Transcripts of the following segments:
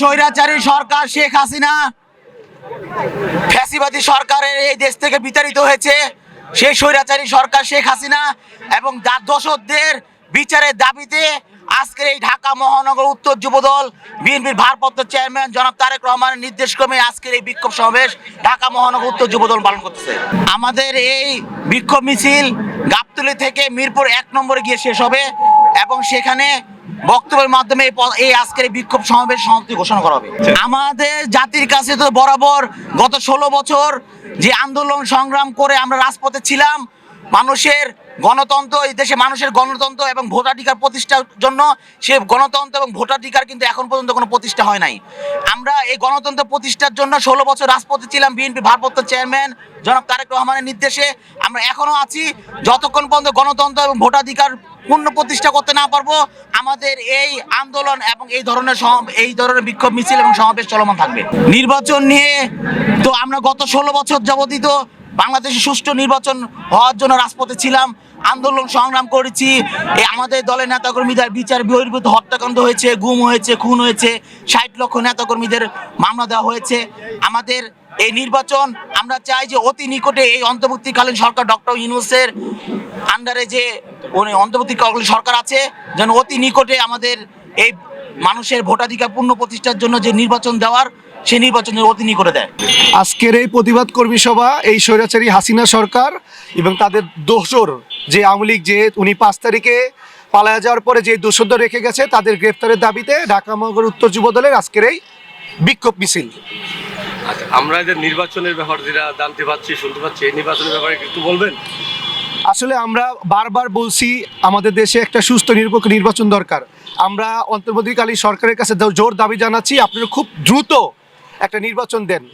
স্বৈরাচারী সরকার শেখ হাসিনা, ফ্যাসিবাদী সরকারের এই দেশ থেকে বিতাড়িত হয়েছে। সেই স্বৈরাচারী সরকার শেখ হাসিনা এবং তার দোষকদের বিচারের দাবিতে আজকের এই ঢাকা মহানগর উত্তর যুবদল বিএনপির ভারপ্রাপ্ত চেয়ারম্যান জনাব তারেক রহমানের নির্দেশক্রমে আজকের এই বিক্ষোভ সমাবেশ ঢাকা মহানগর উত্তর যুবদল পালন করতেছে। আমাদের এই বিক্ষোভ মিছিল গাবতলী থেকে মিরপুর এক নম্বরে গিয়ে শেষ হবে। এবং সেখানে বক্তব্যের মাধ্যমে এই আজকের বিক্ষোভ সমাবেশ সমাপ্তি ঘোষণা করা হবে। আমাদের জাতির কাছে তো বরাবর গত ষোলো বছর যে আন্দোলন সংগ্রাম করে আমরা রাজপথে ছিলাম মানুষের গণতন্ত্র, এই দেশে মানুষের গণতন্ত্র এবং ভোটাধিকার প্রতিষ্ঠার জন্য সে গণতন্ত্র এবং ভোটাধিকার কিন্তু এখন পর্যন্ত কোনো প্রতিষ্ঠা হয় নাই। আমরা এই গণতন্ত্র প্রতিষ্ঠার জন্য ষোলো বছর রাজপথে ছিলাম বিএনপি ভারপ্রাপ্ত চেয়ারম্যান জনাব তারেক রহমানের নির্দেশে। আমরা এখনও আছি, যতক্ষণ পর্যন্ত গণতন্ত্র এবং ভোটাধিকার পূর্ণ প্রতিষ্ঠা করতে না পারব, আমাদের এই আন্দোলন এবং এই ধরনের এই ধরনের বিক্ষোভ মিছিল এবং সমাবেশ চলমান থাকবে। নির্বাচন নিয়ে তো আমরা গত ষোলো বছর যাবতীয় বাংলাদেশে সুষ্ঠু নির্বাচন হওয়ার জন্য রাজপথে ছিলাম, আন্দোলন সংগ্রাম করেছি। আমাদের দলের নেতাকর্মীদের বিচার বহির্ভূত হত্যাকাণ্ড হয়েছে, গুম হয়েছে, খুন হয়েছে, ষাট লক্ষ নেতাকর্মীদের মামলা দেওয়া হয়েছে। আমাদের এই নির্বাচন, আমরা চাই যে অতি নিকটে এই অন্তর্বর্তীকালীন সরকার ডক্টর ইউনুসের আন্ডারে যে অন্তর্বর্তীকালীন সরকার আছে, যেন অতি নিকটে আমাদের এই মানুষের ভোটাধিকার পূর্ণ প্রতিষ্ঠার জন্য যে নির্বাচন দেওয়ার সেই নির্বাচন যেন অতি নিকটে দেয়। আজকের এই প্রতিবাদ কর্মী সভা এই স্বৈরাচারী হাসিনা সরকার এবং তাদের দোসর যে আওয়ামী লীগ যে উনি পাঁচ তারিখে পালায়া যাওয়ার পরে যে দোষরদের রেখে গেছে তাদের গ্রেফতারের দাবিতে ঢাকা মহানগর উত্তর যুব দলের আজকের এই বিক্ষোভ মিছিল। আচ্ছা আমরা যে নির্বাচনের ব্যাপারে যেটা জানতে পাচ্ছি শুনতে পাচ্ছি এই নির্বাচনের ব্যাপারে একটু বলবেন? আসলে আমরা বারবার বলছি আমাদের দেশে একটা সুস্থ নিরপেক্ষ নির্বাচন দরকার। আমরা অন্তর্বর্তীকালীন সরকারের কাছে জোর দাবি জানাচ্ছি আপনারা খুব দ্রুত একটা নির্বাচন দেন।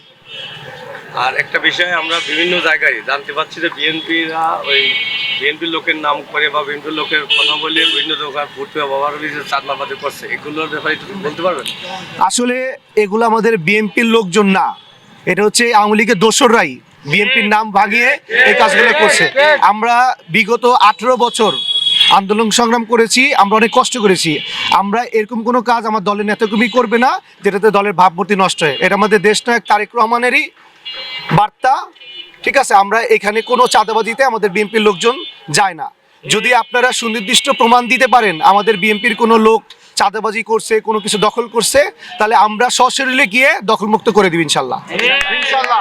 আর একটা বিষয় আমরা বিভিন্ন জায়গায় জানতে পাচ্ছি যে বিএনপিরা ওই বিএনপির লোকের নাম করে বা বিএনপির লোকের কথা বলে বিভিন্ন জায়গায় ভোট ব্যবহার চাঁদমাবাদি করছে। এগুলোর ব্যাপারে বলতে পারবেন? আসলে এগুলো আমাদের বিএনপির লোকজন না। এটা হচ্ছে আওয়ামী লীগের দোসররাই। বিএনপির নাম ভাঙিয়ে এই কাজগুলো করছে। আমরা বিগত আঠেরো বছর আন্দোলন সংগ্রাম করেছি, আমরা অনেক কষ্ট করেছি। আমরা এরকম কোনো কাজ আমার দলের নেতাকর্মী করবে না, যেটাতে দলের ভাবমূর্তি নষ্ট হয়। এটা আমাদের দেশ নায়ক তারেক রহমানেরই বার্তা। ঠিক আছে, আমরা এখানে কোনো চাঁদাবাজিতে আমাদের বিএনপির লোকজন যায় না। যদি আপনারা সুনির্দিষ্ট প্রমাণ দিতে পারেন, আমাদের বিএনপির কোনো লোক চাঁদাবাজি করছে, কোনো কিছু দখল করছে, তাহলে আমরা সশরীরে গিয়ে দখলমুক্ত করে দিব ইনশাল্লাহ। ইনশাল্লাহ।